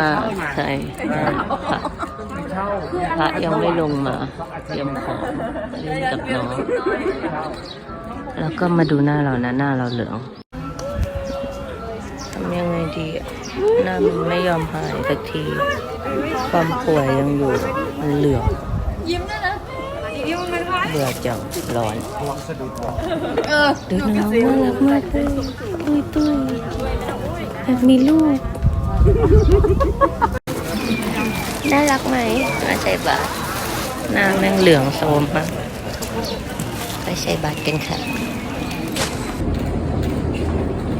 มาใช่ค่ะพระยังไม่ลงมาเตรียมของเล่นกับน้องแล้วก็มาดูหน้าเรานะหน้าเราเหลืองทำยังไงดีอะหน้ามันไม่ยอมหายสักที ความป่วยยังอยู่มันเหลืองยิ้มด้วยนะยิ้มมันเป็นพายเบื่อจังร้อนเออดูน้องน่ารักมากเลยตุ้ยตุ้ยอยากมีลูก น่ารักไหมมาใส่บาตรหน้าแม่งเหลืองโซมมากไปใส่บาตรกันค่ะ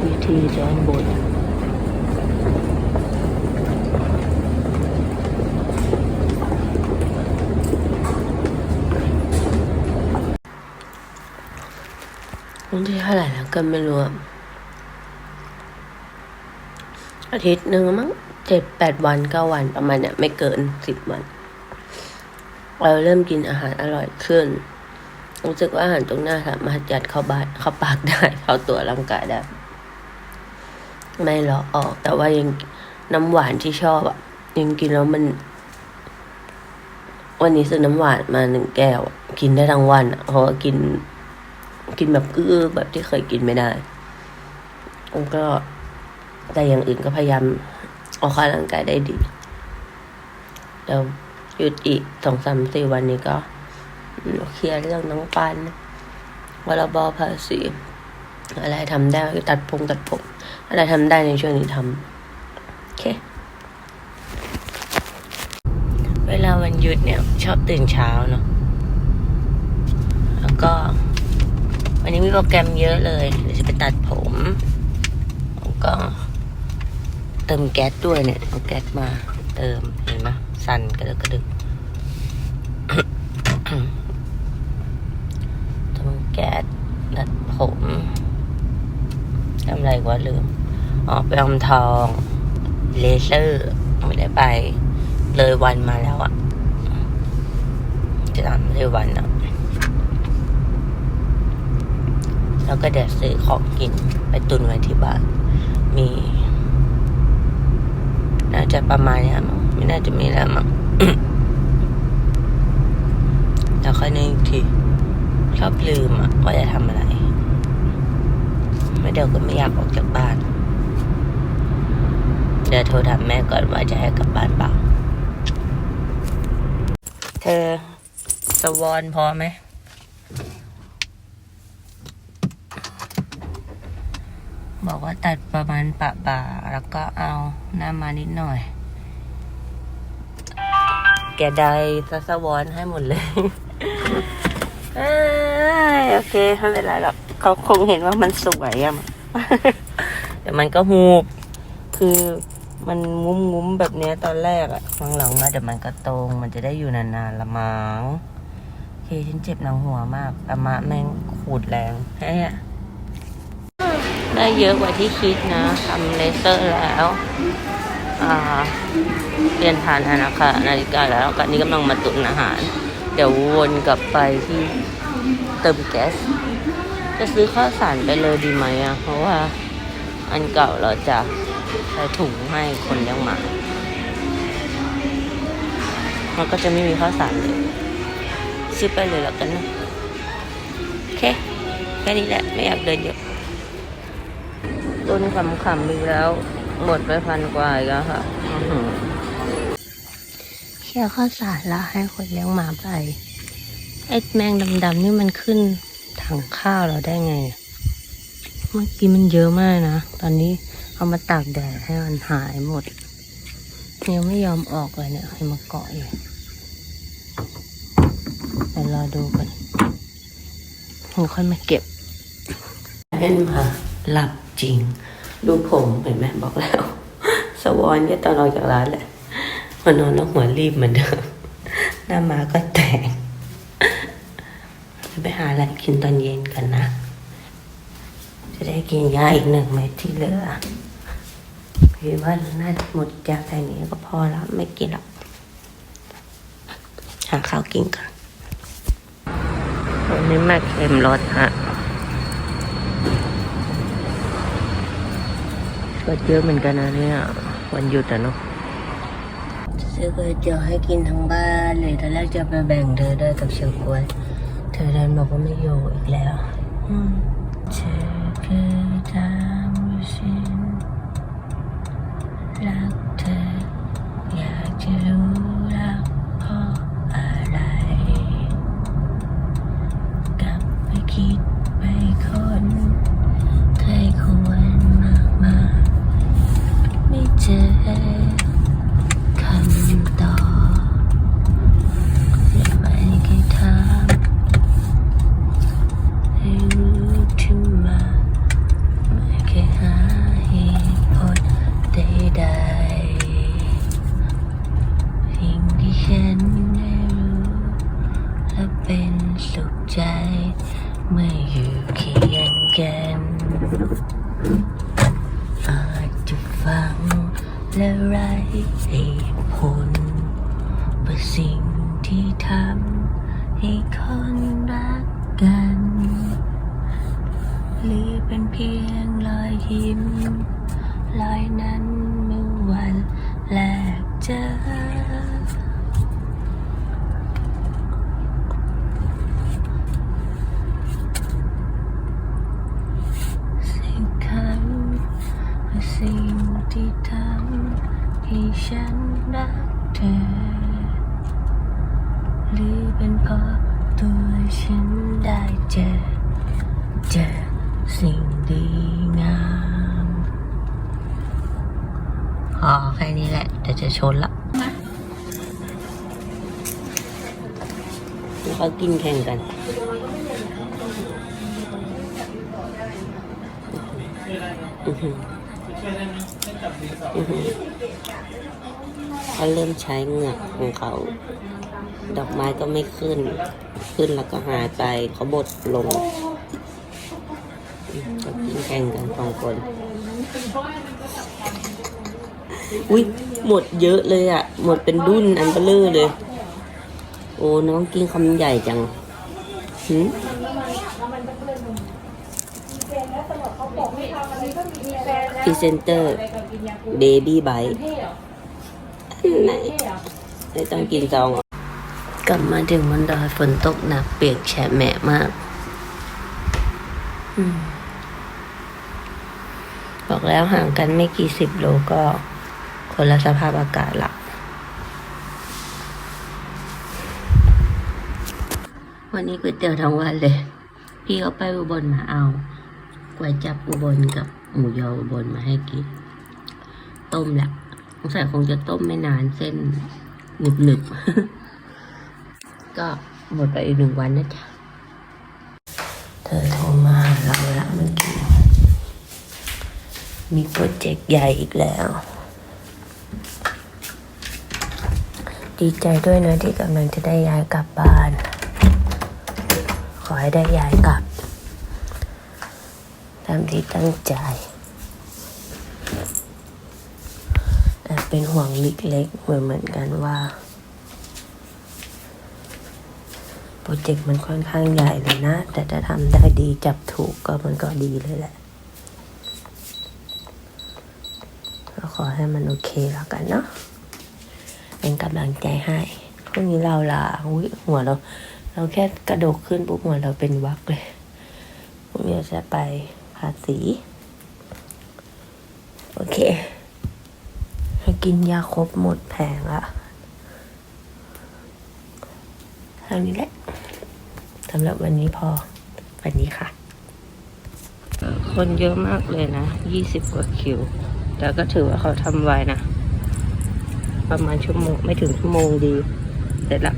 วิธีด้านบนวันที่เท่าไหร่แล้วก็ไม่รู้ อาทิตย์หนึ่งมั้งเจ็ดแปดวันเก้าวันประมาณเนี้ยไม่เกินสิบวัน เราเริ่มกินอาหารอร่อยขึ้น รู้สึกว่าอาหารตรงหน้าสามารถยัดเข้าบาดเข้าปากได้ เข้าตัวร่างกายได้ ไม่เลาะออก แต่ว่ายังน้ำหวานที่ชอบอะยังกินแล้วมัน วันนี้ซื้อน้ำหวานมาหนึ่งแก้ว กินได้ทั้งวันเพราะว่ากิน กินแบบเอื้อแบบที่เคยกินไม่ได้แล้วก็ แต่อย่างอื่นก็พยายามออกกำลังกายได้ดี เดี๋ยวหยุดอีกสองสามสี่วันนี้ก็เคลียร์เรื่องน้องปันวรบภาษีอะไรทำได้ตัดพงตัดผม อะไรทำได้ในช่วงนี้ทำโอเค เวลาวันหยุดเนี่ย ชอบตื่นเช้าเนาะแล้วก็ วันนี้มีโปรแกรมเยอะเลยเดี๋ยวจะไปตัดผมแล้วก็ เติมแก๊สด้วยเนี่ยเอาแก๊สมา เติมเห็นไหมสั่นกระดึกกระดึกเติมแก๊สตัดผมทำอะไรวะลืมออกไปอมทองเลเซอร์ไม่ได้ไป เลยวันมาแล้วอะจะทำเลยวันอะแล้วก็เดี๋ยวซื้อของกินไปตุนไว้ที่บ้านมี จะประมาณนี้มั้งไม่น่าจะมีแล้วมั้งแล้วค่อยนึกอีกทีชอบลืมอะว่าจะทำอะไร ไม่เดี๋ยวก็ไม่อยากออกจากบ้าน เดี๋ยวโทรถามแม่ก่อนว่าจะให้กลับบ้านเปล่า เธอสวอนพอไหม บอกว่าตัดประมาณปะบ่า แล้วก็เอาหน้ามานิดหน่อย แกได้ซัสวอนให้หมดเลยโอเคไม่เป็นไรหรอกเขาคงเห็นว่ามันสวยอะแต่มันก็หูบ คือมันงุ้มงุ้มๆแบบเนี้ยตอนแรกอะหลังๆมาเดี๋ยวมันก็ตรง มันจะได้อยู่นานๆละมั้งโอเคฉันเจ็บหนังหัวมากอามาแม่งขูดแรงแฮ่ ได้เยอะกว่าที่คิดนะทำเลเซอร์แล้วเปลี่ยนผ่านธนาคารนาฬิกาแล้วกันนี้กำลังมาตุนอาหาร เดี๋ยววนกลับไปที่เติมแก๊สจะซื้อข้าวสารไปเลยดีไหมอะ เพราะว่าอันเก่าเราจะใส่ถุงให้คนเลี้ยงหมามันก็จะไม่มีข้าวสารเลย ซื้อไปเลยแล้วกันนะโอเค แค่นี้แหละ ไม่อยากเดินเยอะ ต้นขำๆอีกแล้ว หมดไปพันกว่าอีกแล้วค่ะอื้อหือเขี่ยข้าวสารแล้วให้คนเลี้ยงหมาไป ไอ้แมงดำๆนี่มันขึ้นถังข้าวเราได้ไงอะเมื่อกี้มันเยอะมากนะ ตอนนี้เอามาตากแดดให้มันหายหมดยังไม่ยอมออกเลยเนี่ยให้มาเกาะอยู่เดี๋ยวรอดูกันมันค่อยมาเก็บ เห็นมาหลับ จริง ดูผมเห็นไหมบอกแล้ว สวอนก็ตอนออกจากร้านแหละมานอนแล้วหัวรีบเหมือนเดิมหน้ามาก็แตกไปหาอะไรกินตอนเย็นกันนะ จะได้กินยาอีกหนึ่งเม็ดที่เหลือคิดว่าน่าจะหมดจากแค่นี้ก็พอแล้วไม่กินหรอกหาข้าวกินกันวันนี้มาเค็มรสฮะ รสเยอะเหมือนกันนะเนี่ย วันหยุดอะเนาะซื้อก๋วยเตี๋ยวให้กินทั้งบ้านเลยตอนแรกจะไปแบ่งเธอด้วยกับเชอร์กล้วย เธอเดินบอกว่าไม่อยู่อีกแล้ว อืม กัน หรือเป็นเพียงรอยยิ้มรอยนั้นเมื่อวันแรกเจอสิ่งคำและสิ่งที่ทำให้ฉันรักเธอ หรือเป็นเพราะ ตัวฉันได้เจอ เจอสิ่งดีงามพอแค่นี้แหละเดี๋ยวจะชนละเขากินแข่งกันอือหือ อือหือเขาเริ่มใช้เหงือกของเขา ดอกไม้ก็ไม่ขึ้น ขึ้นแล้วก็หายไป เขาบดลงอืมเขากินแข่งกันสองคน อุ้ยหมดเยอะเลยอะ่ะ หมดเป็นดุนอันเบลอเลย โอ้น้องกินคำใหญ่จังหืม พรีเซนเตอร์เบบี้ไบท์ไหนไม่ต้องกินซองหรอกลับมาถึงบนดอยฝนตกหนักเปียกแฉะแหมะมากอืมบอกแล้วห่างกันไม่กี่สิบโลก็คนละสภาพอากาศละวันนี้ก๋วยเตี๋ยวทั้งวันเลย พี่เขาไปอุบลมาเอา ก๋วยจับอุบลกับหมูยออุบลมาให้กิน ต้มแหละสงสัยคงจะต้มไม่นานเส้นหนึบหนึบก็หมดไปอีกหนึ่งวันนะจ๊ะ เธอโทรมาเราละเมื่อกี้ มีโปรเจกต์ใหญ่อีกแล้ว ดีใจด้วยนะที่กำลังจะได้ย้ายกลับบ้าน ขอให้ได้ย้ายกลับ ตามที่ตั้งใจแอบเป็นห่วงลิกเล็กเหมือนเหมือนกันว่าโปรเจกต์มันค่อนข้างใหญ่เลยนะ แต่ถ้าทำได้ดีจับถูกก็มันก็ดีเลยแหละก็ขอให้มันโอเคแล้วกันเนาะเป็นกำลังใจให้พรุ่งนี้เราลาอุ้ยหัวเรา เราแค่กระโดดขึ้นปุ๊บหัวเราเป็นวักเลยพรุ่งนี้จะไป ภาษี โอเค ให้กินยาครบหมดแผงละเท่านี้แหละสำหรับวันนี้พอ วันนี้ค่ะ คนเยอะมากเลยนะ ยี่สิบกว่าคิว แต่ก็ถือว่าเขาทำไวนะ ประมาณชั่วโมง ไม่ถึงชั่วโมงดี เสร็จละ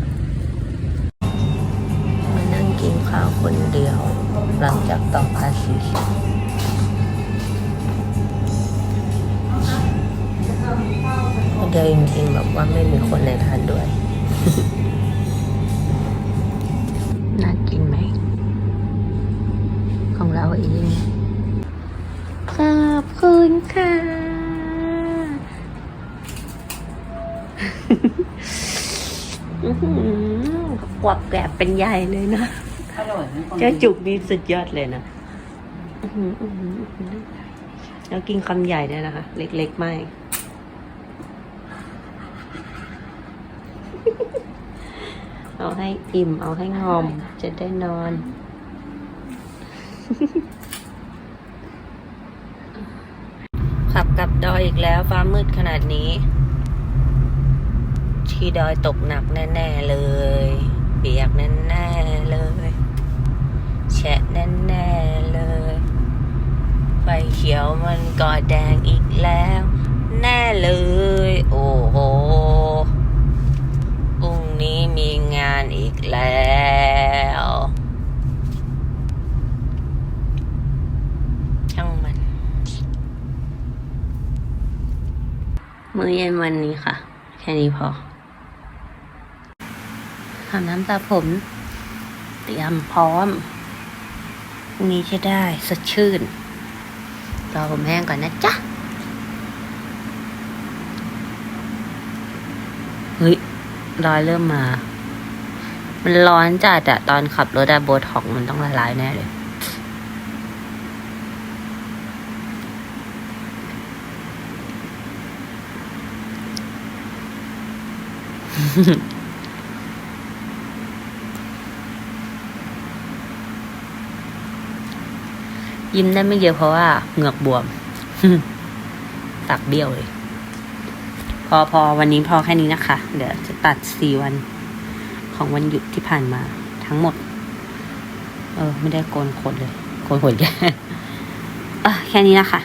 นั่งกินข้าคนเดียว หลังจากต่อภาษีเดียวจริงๆแบบว่าไม่มีคนในร้านด้วย น่ากินไหม ของเราเอง ขอบคุณค่ะกวักแกรบเป็นใหญ่เลยนะ อร่อยนะเจ้าจุกนี่สุดยอดเลยนะอื้อหืออื้อหืออื้อหือแล้วกินคำใหญ่ด้วยนะคะ เล็กๆไม่ เอาให้อิ่ม เอาให้งอม จะได้นอน ขับกลับดอยอีกแล้ว ฟ้ามืดขนาดนี้ ที่ดอยตกหนักแน่ ๆ เลย เปียกแน่ ๆ เลย แฉะแน่ๆเลย ไฟเขียวมันก็แดงอีกแล้ว แน่เลย โอ้โหพรุ่งนี้มีงานอีกแล้วช่างมัน มื้อเย็นวันนี้ค่ะ แค่นี้พอทำน้ำตาผม เตรียมพร้อม รุ่งนี้จะได้สดชื่น รอผมแห้งก่อนนะจ๊ะ เฮ้ยรอยเริ่มมา มันร้อนจัดอะตอนขับรถอะโบท็อกมันต้องละลายแน่เลย ยิ้มได้ไม่เยอะเพราะว่าเหงือกบวมตักเบี้ยวเลย พอพอวันนี้พอแค่นี้นะคะ เดี๋ยวจะตัดสี่วัน ของวันหยุดที่ผ่านมา ทั้งหมด เออ ไม่ได้โกนขนเลย โกนขนแค่อะแค่นี้นะคะ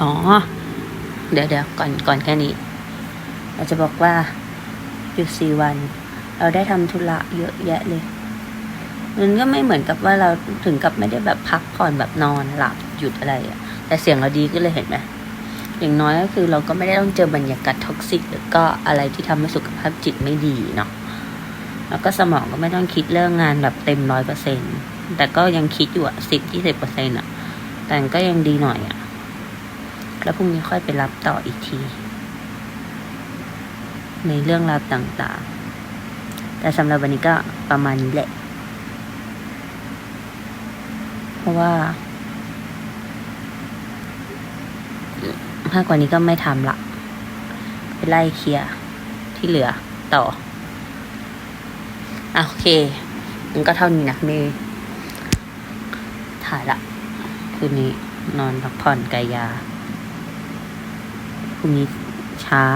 อ๋อ เดี๋ยวเดี๋ยวก่อนก่อนแค่นี้ เราจะบอกว่าหยุดสี่วัน เราได้ทำธุระเยอะแยะเลย มันก็ไม่เหมือนกับว่าเราถึงกับไม่ได้แบบพักผ่อนแบบนอนหลับหยุดอะไรอะแต่เสียงเราดีขึ้นเลยเห็นไหมอย่างน้อยก็คือเราก็ไม่ได้ต้องเจอบรรยากาศท็อกซิกหรือก็อะไรที่ทำให้สุขภาพจิตไม่ดีเนาะแล้วก็สมองก็ไม่ต้องคิดเรื่องงานแบบเต็มร้อยเปอร์เซ็นแต่ก็ยังคิดอยู่อะสิบยี่สิบเปอร์เซ็นอะแต่ก็ยังดีหน่อยอะแล้วพรุ่งนี้ค่อยไปรับต่ออีกที ในเรื่องราวต่างๆ แต่สำหรับวันนี้ก็ประมาณนี้แหละ เพ ราะว่า มากกว่านี้ก็ไม่ทำละไปไล่เคลียร์ที่เหลือต่ออะโอเคมันก็เท่านี้นะมย์ถ่ายละ คืนนี้นอนพักผ่อนกายยาพรุ่งนี้เช้า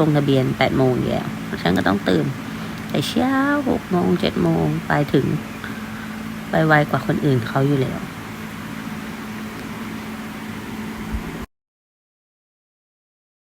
ลงทะเบียนแปดโมงแล้วฉันก็ต้องตื่นแต่เช้าหกโมงเจ็ดโมงไปถึง ไปไวกว่าคนอื่นเขาอยู่แล้ว